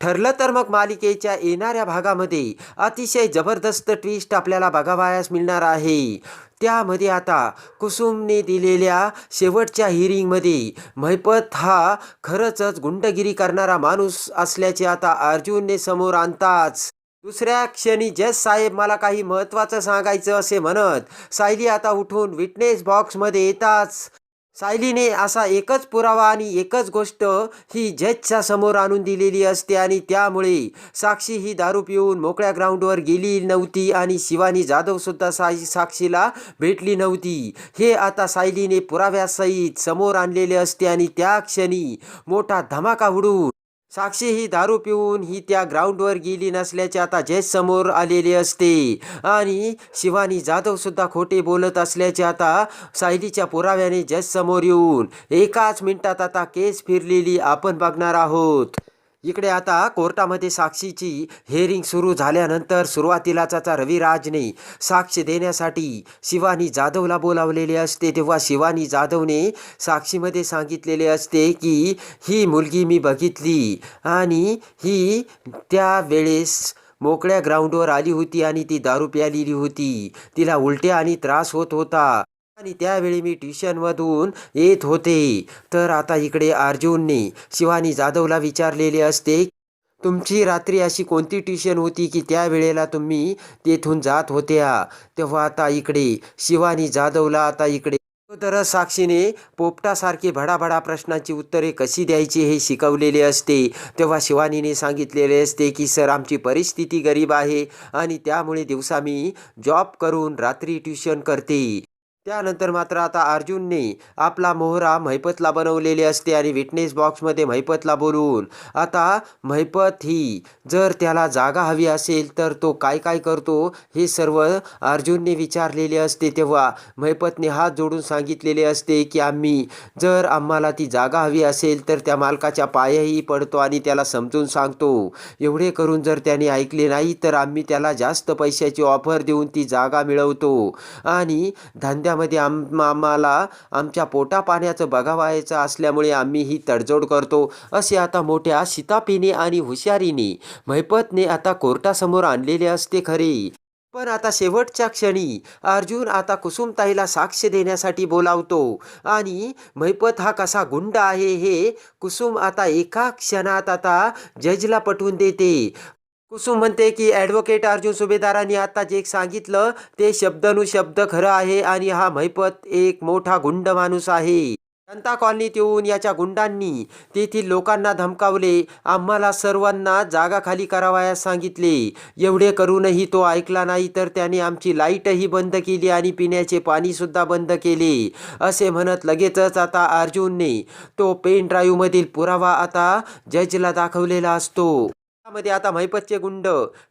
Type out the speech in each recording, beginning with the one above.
ठरलं तर मग मालिकेच्या येणाऱ्या भागामध्ये अतिशय जबरदस्त ट्विस्ट आपल्याला बघावयास मिळणार आहे. त्यामध्ये आता कुसुमने दिलेल्या शेवटच्या हिअरिंगमध्ये महिपत हा खरंचच गुंडगिरी करणारा माणूस असल्याचे आता अर्जुनने समोर आणताच. दुसऱ्या क्षणी जज साहेब मला काही महत्त्वाचं सांगायचं असे म्हणत सायली आता उठून विटनेस बॉक्समध्ये येताच. सायलीने असा एकच पुरावा आणि एकच गोष्ट ही जजच्या समोर आणून दिलेली असते आणि त्यामुळे साक्षी ही दारू पिऊन मोकळ्या ग्राउंडवर गेली नव्हती आणि शिवानी जाधवसुद्धा साई साक्षीला भेटली नव्हती. हे आता सायलीने पुराव्यासहित समोर आणलेले असते आणि त्या क्षणी मोठा धमाका उडून साक्षी ही दारू पिऊन ही त्या ग्राउंडवर गेली नसल्याचे आता जज समोर आलेले असते. आणि शिवानी जाधव सुद्धा खोटे बोलत असल्याचे आता सायलीच्या पुराव्याने जज समोर येऊन एकाच मिनिटात आता केस फिरलेली आपण बघणार आहोत. इकडे आता कोर्टामध्ये साक्षीची हेअरिंग सुरू झाल्यानंतर सुरुवातीलाच आता रविराजने साक्ष देण्यासाठी शिवानी जाधवला बोलावलेले असते. तेव्हा शिवानी जाधवने साक्षीमध्ये सांगितलेले असते की ही मुलगी मी बघितली आणि ही त्यावेळेस मोकळ्या ग्राउंडवर आली होती आणि ती दारू प्यालेली होती. तिला उलट्या आणि त्रास होत होता. आणि त्यावेळी मी ट्युशनमधून येत होते. तर आता इकडे अर्जुनने शिवानी जाधवला विचारलेले असते तुमची रात्री अशी कोणती ट्युशन होती की त्यावेळेला तुम्ही तेथून जात होत्या? तेव्हा आता इकडे शिवानी जाधवला आता इकडे तर साक्षीने पोपटासारखे भडाभडा प्रश्नांची उत्तरे कशी द्यायची हे शिकवलेले असते. तेव्हा शिवानीने सांगितलेले असते की सर आमची परिस्थिती गरीब आहे आणि त्यामुळे दिवसा मी जॉब करून रात्री ट्युशन करते. त्यानंतर मात्र आता अर्जुनने आपला मोहरा महिपतला बनवलेले असते आणि विटनेस बॉक्समध्ये महिपतला बोलून आता महिपत ही जर त्याला जागा हवी असेल तर तो काय काय करतो हे सर्व अर्जुनने विचारलेले असते. तेव्हा महिपतने हात जोडून सांगितलेले असते की आम्ही जर आम्हाला ती जागा हवी असेल तर त्या मालकाच्या पायाही पडतो आणि त्याला समजून सांगतो. एवढे करून जर त्याने ऐकले नाही तर आम्ही त्याला जास्त पैशाची ऑफर देऊन ती जागा मिळवतो. आणि त्यामध्ये आम आम्हाला आमच्या पोटापाण्याचं बघावायचं असल्यामुळे आम्ही ही तडजोड करतो. असे आता मोठ्या शितापीने आणि हुशारीने महिपतने आता कोर्टासमोर आणलेले असते खरे. पण आता शेवटच्या क्षणी अर्जुन आता कुसुमताईला साक्ष देण्यासाठी बोलावतो. आणि महिपत हा कसा गुंड आहे हे कुसुम आता एका क्षणात आता जजला पटवून देते. कुसुम म्हणते की ॲडव्होकेट अर्जुन सुभेदारांनी आता जे सांगितलं ते शब्दानुशब्द खरं आहे आणि हा महिपत एक मोठा गुंड माणूस आहे. जनता कॉलनीत येऊन याच्या गुंडांनी तेथील लोकांना धमकावले. आम्हाला सर्वांना जागा खाली करावयास सांगितले. एवढे करूनही तो ऐकला नाही तर त्याने आमची लाईटही बंद केली आणि पिण्याचे पाणीसुद्धा बंद केले. असे म्हणत लगेचच आता अर्जुनने तो पेन ड्राईव्हमधील पुरावा आता जजला दाखवलेला असतो. त्यामध्ये आता महिपतचे गुंड.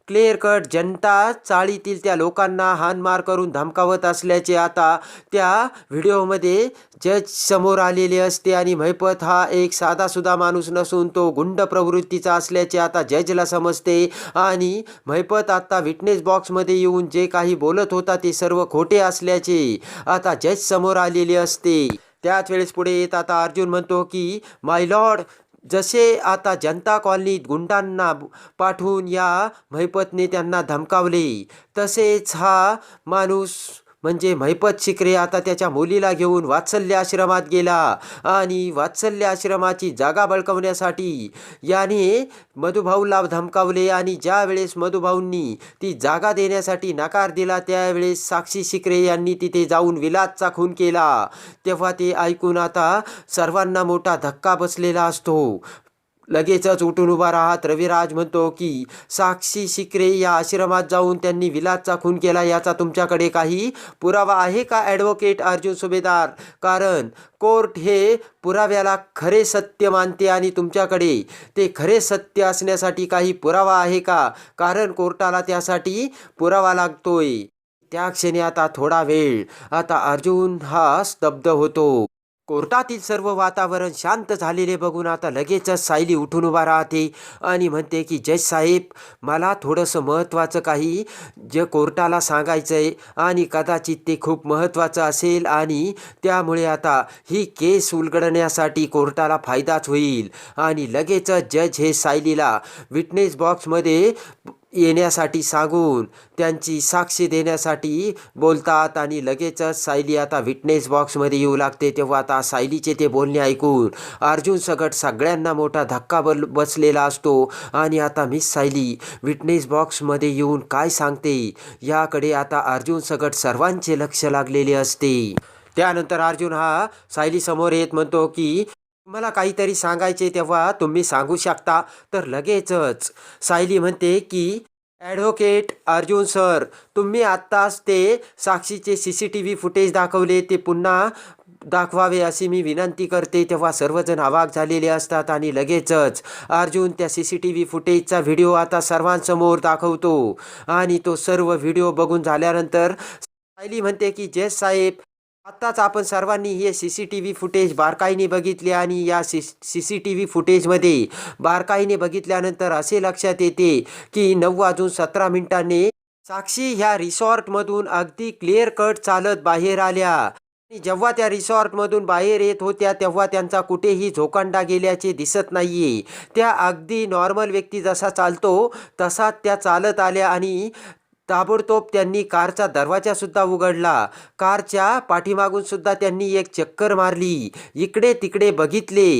क्लिअर कट जनता चाळीतील त्या लोकांना हानमार करून धमकावत असल्याचे आता त्या व्हिडिओमध्ये जज समोर आलेले असते आणि महिपत हा एक साधासुद्धा माणूस नसून तो गुंड प्रवृत्तीचा असल्याचे आता जजला समजते आणि महिपत आता विटनेस बॉक्समध्ये येऊन जे काही बोलत होता ते सर्व खोटे असल्याचे आता जज समोर आलेले असते. त्याच वेळेस पुढे येत आता अर्जुन म्हणतो की माय लॉर्ड जसे आता जनता कॉलनीत गुंडांना पाठवून या महिपतने त्यांना धमकावले तसेच हा माणूस म्हणजे महिपत शिकरे आता त्याच्या मुलीला घेऊन वात्सल्य आश्रमात गेला आणि वात्सल्य आश्रमाची जागा बळकवण्यासाठी याने मधुभाऊला धमकावले आणि ज्या वेळेस मधुभाऊंनी ती जागा देण्यासाठी नकार दिला त्यावेळेस साक्षी शिकरे यांनी तिथे जाऊन विलासचा खून केला. तेव्हा ते ऐकून आता सर्वांना मोठा धक्का बसलेला असतो. लगेचच उठून उभा राहत रविराज म्हणतो की साक्षी शिकरे या आश्रमात जाऊन त्यांनी विलासचा खून केला याचा तुमच्याकडे काही पुरावा आहे का ॲडव्होकेट अर्जुन सुभेदार? कारण कोर्ट हे पुराव्याला खरे सत्य मानते आणि तुमच्याकडे ते खरे सत्य असण्यासाठी काही पुरावा आहे का? कारण कोर्टाला त्यासाठी पुरावा लागतोय. त्या क्षणी आता थोडा वेळ आता अर्जुन हा स्तब्ध होतो. कोर्टातील सर्व वातावरण शांत झालेले बघून आता लगेचच सायली उठून उभा राहते आणि म्हणते की जज साहेब मला थोडंसं महत्त्वाचं काही जे कोर्टाला सांगायचं आहे आणि कदाचित ते खूप महत्त्वाचं असेल आणि त्यामुळे आता ही केस उलगडण्यासाठी कोर्टाला फायदाच होईल. आणि लगेचच जज हे सायलीला विटनेस बॉक्समध्ये येण्यासाठी सांगून त्यांची साक्षी देण्यासाठी बोलतात आणि लगेचच सायली आता विटनेस बॉक्समध्ये येऊ लागते. तेव्हा आता सायलीचे ते बोलणे ऐकून अर्जुन सगट सगळ्यांना मोठा धक्का बल बसलेला असतो. आणि आता मिस सायली विटनेस बॉक्समध्ये येऊन काय सांगते? याकडे आता अर्जुन सगट सर्वांचे लक्ष लागलेले असते. त्यानंतर अर्जुन हा सायलीसमोर येत म्हणतो की मला काहीतरी सांगायचे तेव्हा तुम्ही सांगू शकता. तर लगेचच. सायली म्हणते की ॲडव्होकेट अर्जुन सर तुम्ही आत्ताच ते साक्षीचे C C T V footage दाखवले. ते पुन्हा दाखवावे अशी मी विनंती करते. तेव्हा सर्वजण अवाक झालेले असतात आणि लगेचच अर्जुन त्या सी सी टी व्ही फुटेजचा व्हिडिओ आता सर्वांसमोर दाखवतो. आणि तो सर्व व्हिडिओ बघून झाल्यानंतर सायली म्हणते की जय साहेब आत्ताच आपण सर्वांनी हे C C T V footage बारकाईने बघितले आणि या C C C T V फुटेजमध्ये बारकाईने बघितल्यानंतर असे लक्षात येते की नऊ वाजून सतरा मिनिटांनी साक्षी ह्या रिसॉर्टमधून अगदी क्लिअर कट चालत बाहेर आल्या. आणि जेव्हा त्या रिसॉर्टमधून बाहेर येत होत्या तेव्हा त्यांचा कुठेही झोकांडा गेल्याचे दिसत नाहीये. त्या अगदी नॉर्मल व्यक्ती जसा चालतो तसाच त्या चालत आल्या आणि ताबडतोब त्यांनी कारचा दरवाजासुद्धा उघडला. कारच्या पाठीमागून सुद्धा त्यांनी एक चक्कर मारली. इकडे तिकडे बघितले.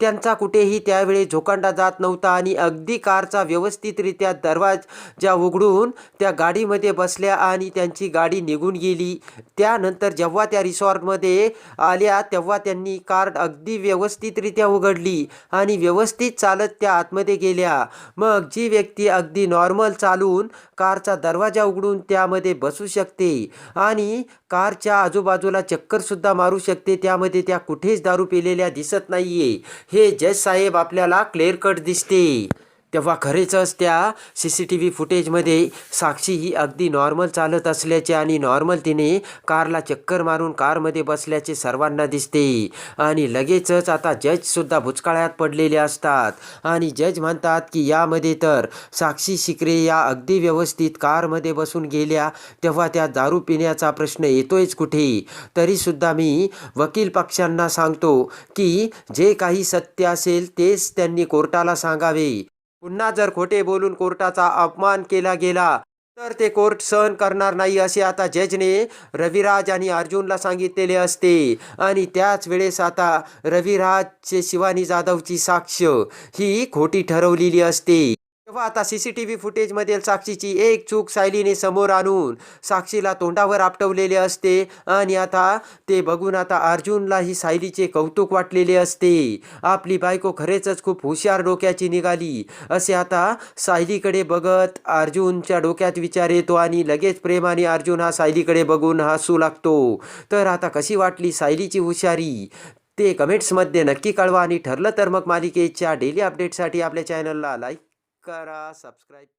त्यांचा कुठेही त्यावेळी झोकांडा जात नव्हता आणि अगदी कारचा व्यवस्थितरित्या दरवाजा उघडून त्या गाडीमध्ये बसल्या आणि त्यांची गाडी निघून गेली. त्यानंतर जेव्हा त्या रिसॉर्टमध्ये आल्या तेव्हा त्यांनी कार अगदी व्यवस्थितरित्या उघडली आणि व्यवस्थित चालत त्या आतमध्ये गेल्या. मग जी व्यक्ती अगदी नॉर्मल चालून कारचा दरवाजा दरवाजा उघडून त्यामध्ये बसू शकते आणि कारच्या आजूबाजूला चक्करसुद्धा मारू शकते. त्यामध्ये त्या कुठेच दारू पिलेल्या दिसत नाहीये. हे जज साहेब आपल्याला क्लिअर कट दिसते. तेव्हा खरेचच त्या सी सी टी व्ही फुटेजमध्ये साक्षी ही अगदी नॉर्मल चालत असल्याचे आणि नॉर्मल तिने कारला चक्कर मारून कारमध्ये बसल्याचे सर्वांना दिसते. आणि लगेचच आता जजसुद्धा भुचकाळ्यात पडलेले असतात. आणि जज म्हणतात की यामध्ये तर साक्षी शिकरे या अगदी व्यवस्थित कारमध्ये बसून गेल्या तेव्हा त्या दारू पिण्याचा प्रश्न येतोयच कुठे? तरीसुद्धा मी वकील पक्षांना सांगतो की जे काही सत्य असेल तेच त्यांनी कोर्टाला सांगावे. पुन्हा जर खोटे बोलून कोर्टाचा अपमान केला गेला तर ते कोर्ट सहन करणार नाही असे आता जजने रविराज आणि अर्जुनला सांगितलेले असते. आणि त्याच वेळेस आता रविराजचे शिवानी जाधवची साक्ष ही खोटी ठरवलेली असते. तेव्हा आता सी सी टी व्ही फुटेजमधील साक्षीची एक चूक सायलीने समोर आणून साक्षीला तोंडावर आपटवलेले असते आणि आता ते बघून आता अर्जुनला ही सायलीचे कौतुक वाटलेले असते. आपली बायको खरेच खूप हुशार डोक्याची निघाली. असे आता सायलीकडे बघत अर्जुनच्या डोक्यात विचार येतो आणि लगेच प्रेमाने अर्जुन हा सायलीकडे बघून हसू लागतो. तर आता कशी वाटली सायलीची हुशारी? ते कमेंट्समध्ये नक्की कळवा आणि ठरलं तर मग मालिकेच्या डेली अपडेटसाठी आपल्या चॅनलला लाईक करा सबस्क्राईब